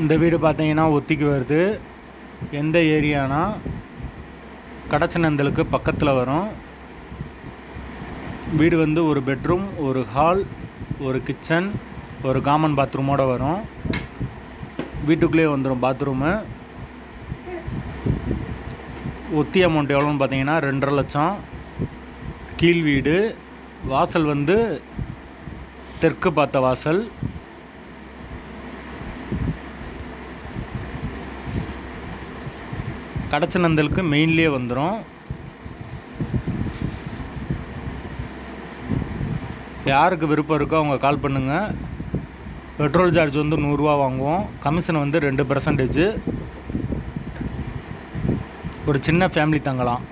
இந்த வீடு பார்த்தீங்கன்னா ஒத்திக்கு வருது. எந்த ஏரியானா கடச்சநந்தலுக்கு பக்கத்தில் வரும். வீடு வந்து ஒரு பெட்ரூம் ஒரு ஹால் ஒரு கிச்சன் ஒரு காமன் பாத்ரூமோடு வரும். வீட்டுக்குள்ளேயே வந்துடும் பாத்ரூமு. ஒத்தி அமௌண்ட் எவ்வளோன்னு பார்த்தீங்கன்னா ரெண்டரை லட்சம். கீழ் வீடு. வாசல் வந்து தெற்கு பார்த்த வாசல். கடச்சநந்தலுக்கு மெயின்லேயே வந்துடும் யாருக்கு விருப்பம் இருக்கோ அவங்க கால் பண்ணுங்கள் பெட்ரோல் சார்ஜ் வந்து நூறுரூவா வாங்குவோம். கமிஷன் வந்து ரெண்டு பர்சன்டேஜ் ஒரு சின்ன ஃபேமிலி தங்கலாம்.